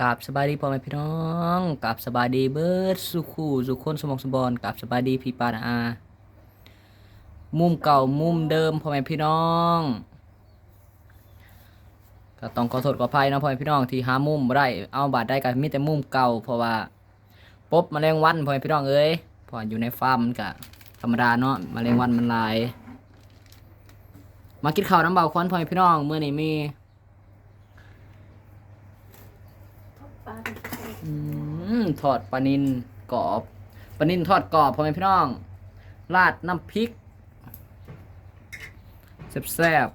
กับสบายดีพ่อแม่พี่น้องกับสบายดีเบิร์ดสุขูสุขคนสมองสมบอลกับสบายดีพี่ปานอา มุมเก่ามุมเดิมพ่อแม่พี่น้องก็ต้องขอโทษขออภัยนะพ่อแม่พี่น้องที่หามุมได้เอาบาดได้ก็มีแต่มุมเก่า เพราะว่าปบแมลงวันพ่อแม่พี่น้องเอ้ยพออยู่ในฟาร์มมันก็ธรรมดาเนาะแมลงวันมันลาย มากินข้าวน้ำเบาควันพ่อแม่พี่น้องเมื้อนี้มี ปลา อืมทอดปลานินกรอบปลานินทอดกรอบพ่อแม่พี่น้อง ราดน้ำพริกแซ่บ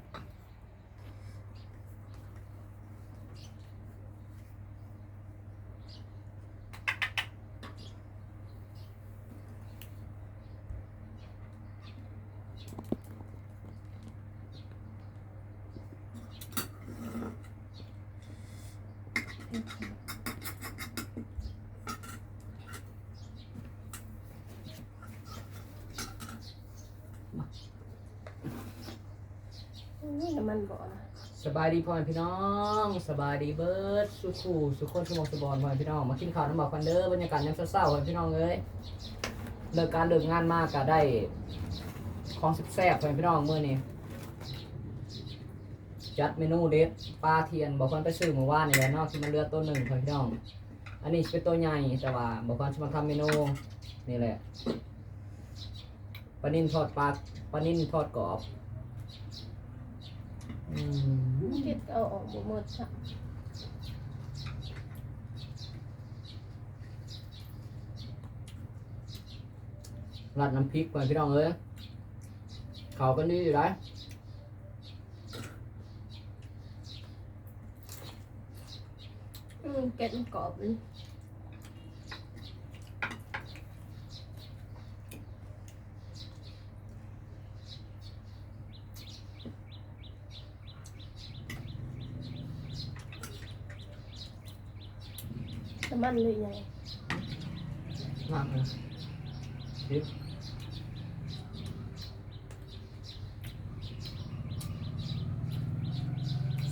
นี่น้ำมันบ่นะสบายดีพ่อแม่พี่น้อง สบายดีเบิร์ดสุขูสุขคนสมองสบอลพ่อแม่พี่น้อง มากินข้าวน้ำบาควันเด้อบรรยากาศยามเศร้าๆพ่อแม่พี่น้องเอ้ยเลิกการเลิกงานมากก็ได้ของแซ่บๆพ่อแม่พี่น้องมื้อนี้จัดเมนูเด็ดปลาเทียนบอกควันไปซื้อเมื่อวานนี่แหละเนาะที่มันเลือตัวหนึ่งพ่อแม่พี่น้อง อันนี้เป็นตัวใหญ่แต่ว่าบอกว่าจะมาทำเมนูนี่แหละปลานิ่นทอดปลาปลานิ่นทอดกรอบ อืมเก็ดเอาออกบ่หมดค่ะราดน้ำพริกก่อนพี่น้องเอ้ยเขาก็นี่อยู่ได้ อื มเก็ดมันกรอบเลยน้ำมันเลยไงมากเลยพริก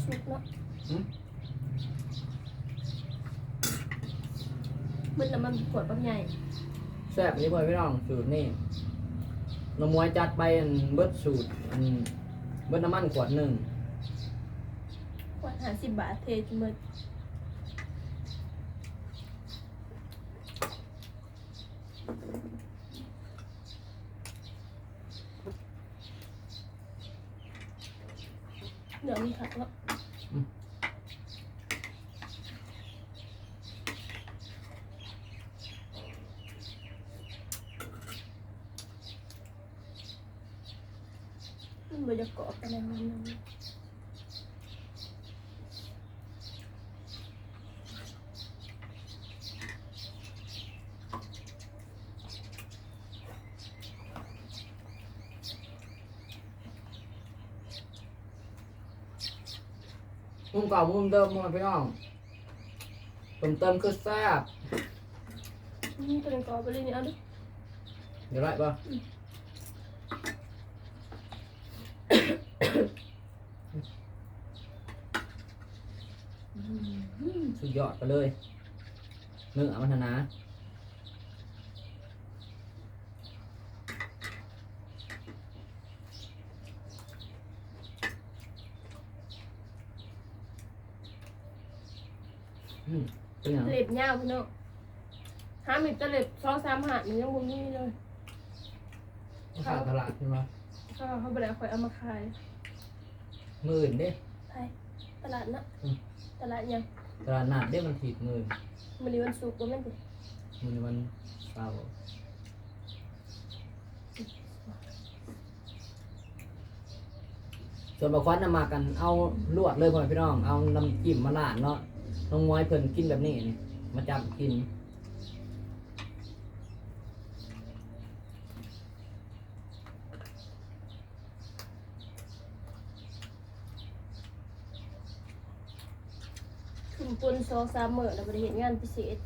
สุกเนาะมันน้ำมันขวดบางใหญ่แซ่บนี่พ่อพี่น้องสูตรนี่น้ำมวยจัดไปอันเบิดสูตรอันเบิดน้ำมันขวดหนึ่งขวดห้าสิบบาทเทจนหมดเดี๋ยวมันถักแล้ว มันบรรยากาศอะไรมันนั่นมุมเก่ามุมเดิมพ่อพี่น้องเติมเติมคือแซ่บนี่ตัวนี้ก็เอาไปเลยนี่เอาดิ เดี๋ยวไรป่ะ สุดยอดไปเลยเนื้อมันนะอืมเป็นยังเล็บยาวพี่น้องห้ามิตรเล็บสองสามหาดมันยังบ่มีเลยขาดตลาดใช่ไหมเขาเขาไปแล้วคอยเอามาขายหมื่นเด้ไปตลาดนะอืมตลาดยัง ตลาดนัดเด้มันผิดหมื่นมันนี้วันศุกร์ก็ไม่นสิมันวันเสาร์ส่วนบางควันน่ะมากันเอาลวดเลยพ่อแม่พี่น้องเอาน้ำจิ้มมาลาดเนาะน้องมวยเพิ่นกินแบบนี้นี่มาจับกิน มปนโซซ่ามมื้อแล้วบ่ไปเห็นงานพิเศษ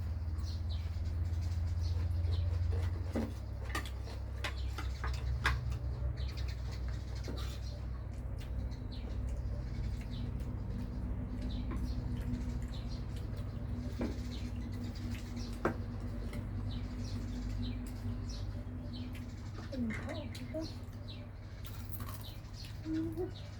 อืม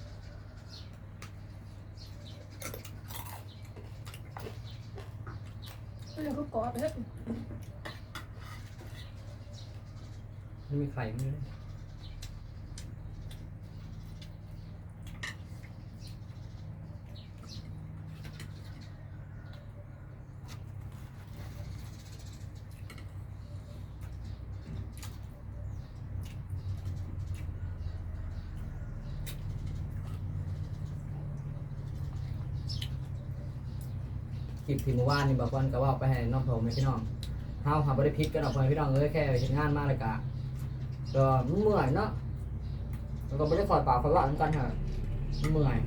นี้ก็กอดไปเถอะไม่มีไข่ไม่ไลิปที่เมื่อวานนี่บางคนก็ว่าไปให้น้องผมไม่พี่น้องเฮาหาบ่ได้พิษกันหรอกพ่อแม่พี่น้องเอ้ยแค่เห็นงานมาเลยกะก็เมื่อยเนาะแล้วก็ไม่ได้คอดปากคอยว่าเหมือนกันฮะเมื่อย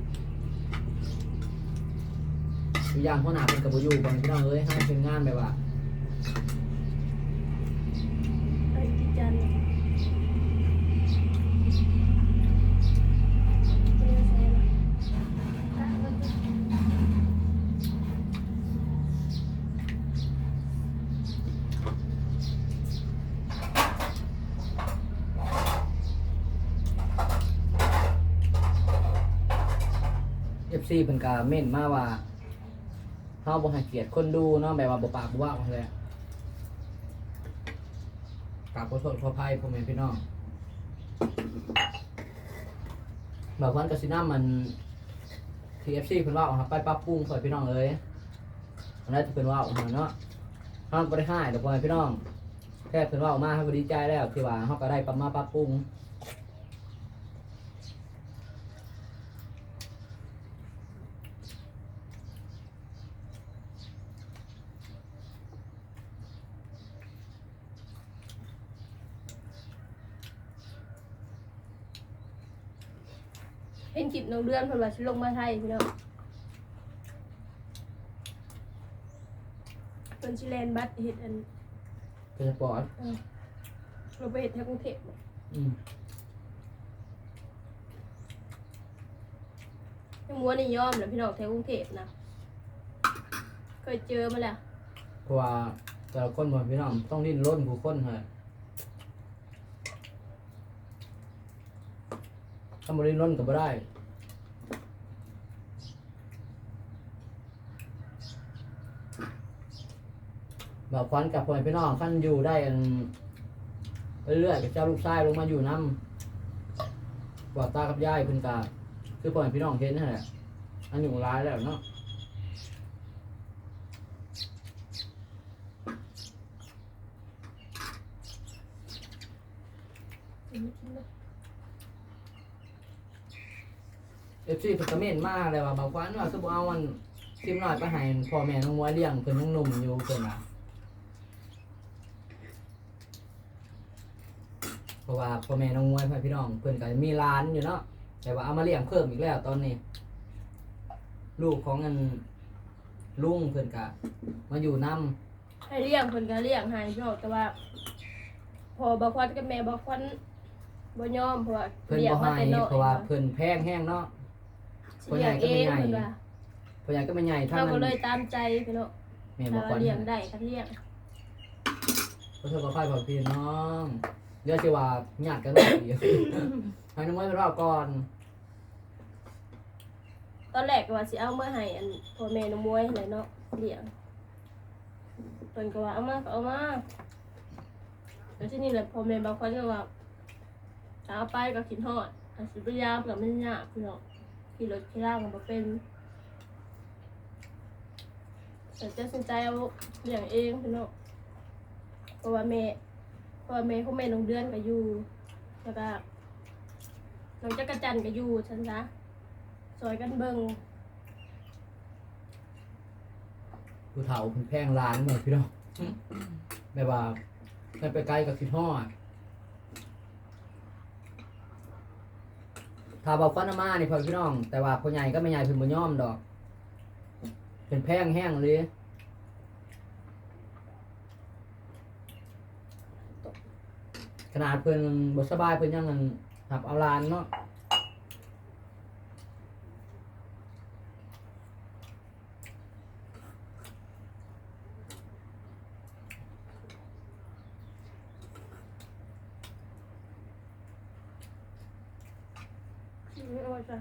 อีกอย่างพ่อหนาเป็นกระบุยูบางพี่น้องเอ้ยให้เป็นงานแบบว่า ไอ้ที่จันทร์เนี่ยใช่ละ ฟซีเป็นกาเม่นมาว่าเฮาบ่ให้เกียรติคนดูเนาะแบบว่าบ่ปากบ่ว่าว่าเลยกราบขอโทษขออภัยพ่อแม่พี่น้องแบบวันกสิน้ามันทีเอฟซีเพิ่นว่าเอาครับไปปรับปรุงพ่พี่น้องเอ้ยอันนั้นจะเพิ่นว่าออกมาเนาะเฮาบ่ได้ให้ดอกพ่อแม่พี่น้องแค่เพิ่นว่าออกมาเฮาก็ดีใจแล้วที่ว่าเฮาก็ได้ปรับมาปรับปรุง เห็นคลิปน้องเดือนเพิ่นว่าสิลงมาไทยพี่น้องเพิ่นสิแลนบัตรเฮ็ดอันเป็นสปอร์ตเราไปเฮ็ดแถวกรุงเทพอืมยังมัวนี่ยอมแหละพี่น้องแถวกรุงเทพนะเคยเจอมาแล้วเพราะว่าแต่ละคนพ่อแม่พี่น้องต้องดิ้นรนผู้คนฮะ ถ้าบ่ดิ้นนก็บ่ได้แบบควันกับพ่อแม่พี่น้องขั้นอยู่ได้เรื่อยๆกับเจ้าลูกชายลงมาอยู่น้ำกว่าตากับยายเพิ่นกาคือพ่อแม่พี่น้องเห็นนั่นแหละอันอยู่ร้ายแล้วเนาะ เอฟซีเพิ่นก็เม่นมากเลยว่าบางครั้งว่าคือบ่เอาอันซิมน้อยไปให้พ่อแม่น้องมวยเลี้ยงเพิ่นยังหนุ่มอยู่เพิ่นน่ะเพราะว่าพ่อแม่น้องมวยพ่อพี่น้องเพิ่นก็มีร้านอยู่เนาะแต่ว่าเอามาเลี้ยงเพิ่มอีกแล้วตอนนี้ ลูกของอันลุงเพิ่นก็มาอยู่นํให้เลี้ยงเพิ่นก็เลี้ยงให้พี่น้องแต่ว่า พอบ่ควันกับแม่บ่ควันบ่ยอมเพราะว่าเพิ่นลี้ยงบ่มาให้แต่น้อยเพราะว่าเพิ่นแพงแห้งเนาะ สิเลี้ยงเองเพิ่นว่าพ่อใหญ่ก็ไม่ใหญ่ทั้งเรานั้ก็นเลยตามใจพี่น้องแม่บถ้าอกว่าก่อนเลี้ยงได้ก็เลี้ยงขอโทษขออภัยพ่อพี่น้องเดี๋ยวสิว่าญาติกันหน่อยอีกให้น้องมวยไปรอบก่อนตอนแรกก็ว่าสิเอามาให้อันพ่อแม่น้องมวยแหละเนาะเลี้ยงเพิ่นก็ว่าเอามาก็เอามาแล้วทีนี้แหละพ่อแม่บางคนก็ว่าถ้าเอาไปก็คิดฮอดอาจสิพยายามก็มันยากพี่น้อง ขี่รถขี่ล่างก็บ่เป็นแต่จะสนใจเอาเลี้ยงเองพี่น้องเพราะว่าแม่เพราะว่าแม่ของแม่น้องเดือนก็อยู่แล้วก็น้องจักรจันทร์ก็อยู่ฉันซะซอยกันเบิ่งผู้เฒ่าเพิ่นแพงร้านเหมือนพี่น้อง แบบว่าไปไปไกลกับคิดฮอด ถ้าบอกฟันอามานี่พ่อพี่น้อง แต่ว่าพ่อใหญ่ก็ไม่ใหญ่เพิ่นบ่ยอมดอก เป็นแพงแห้งเลยขนาดเพิ่นบ่สบายเพิ่นยังนั่นหับเอาลานเนาะ ไม่เอาจ้ะ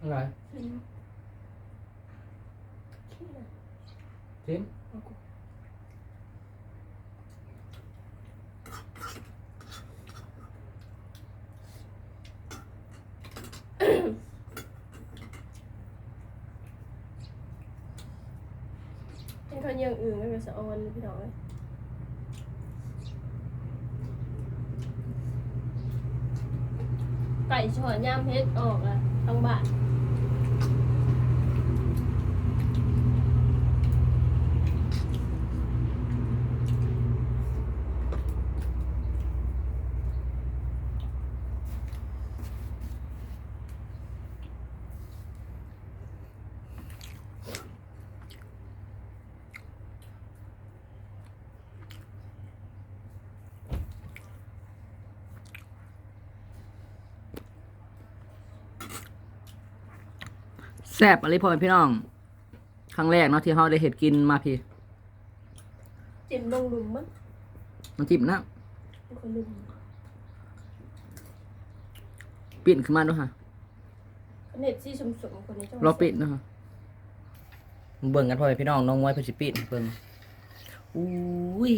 อะไรอืมขี้น่ะชิมเป็นคนยังอื่นไม่เป็นสะออนพี่น้องเลย ไก่ฉอดย่างเพชรออกอะทั้งบ้าน แซ่บอะไรพ่อแม่พี่น้อง ครั้งแรกเนาะที่เราได้เห็ดกินมาพี่จิ้มลงหลุมมั้งมันจิ้มนะเป็นคนลืมปิ่นขึ้นมาด้วยฮะเน็ตซี่สมสมคนนี้จังหวัดรอปิ่นด้วยฮะเบิ่งกันพ่อแม่พี่น้องน้องมวยเพิ่นสิปิ่นเบิ่งอุ้ย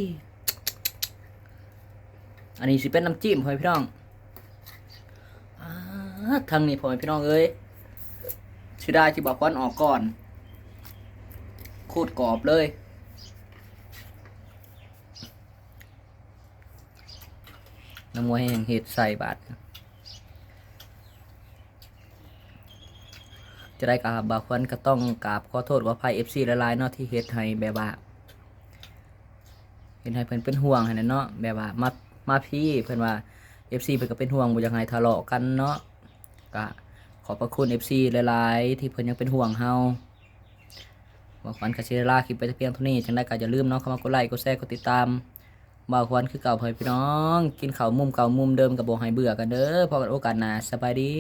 อันนี้สิเป็นน้ำจิ้มพ่อแม่พี่น้องอ่าทางนี้พ่อแม่พี่น้องเอ้ย สิได้ที่บอกก่อนออกก่อน โคตรกรอบเลย น้ำมวยแห่งเห็ดใส่บาทจะได้กับบางคนก็ต้องกราบขอโทษขออภัยเอฟซีละลายเนาะที่เฮ็ดให้แบบว่าเฮ็ดให้เพิ่นเป็นห่วงให้นั่นเนาะแบบว่ามามาพี่เพิ่นว่า FC เพิ่นก็เป็นห่วงบ่อยากให้ทะเลาะกันเนาะก็ ขอบพระคุณ FC หลายๆ ที่เพิ่นยังเป็นห่วงเฮาบางคนก็สิได้ลาคลิปไปแต่เพียงเท่านี้จังได้ก็อย่าลืมเนาะเข้ามากดไลค์กดแชร์กดติดตามบ่าวควันคือเก่าเพิ่นพี่น้อง กินข้าวมุมเก่ามุมเดิมกับโบห้เบื่อกันเด้อพบกันโอกาสหน้าสบายดี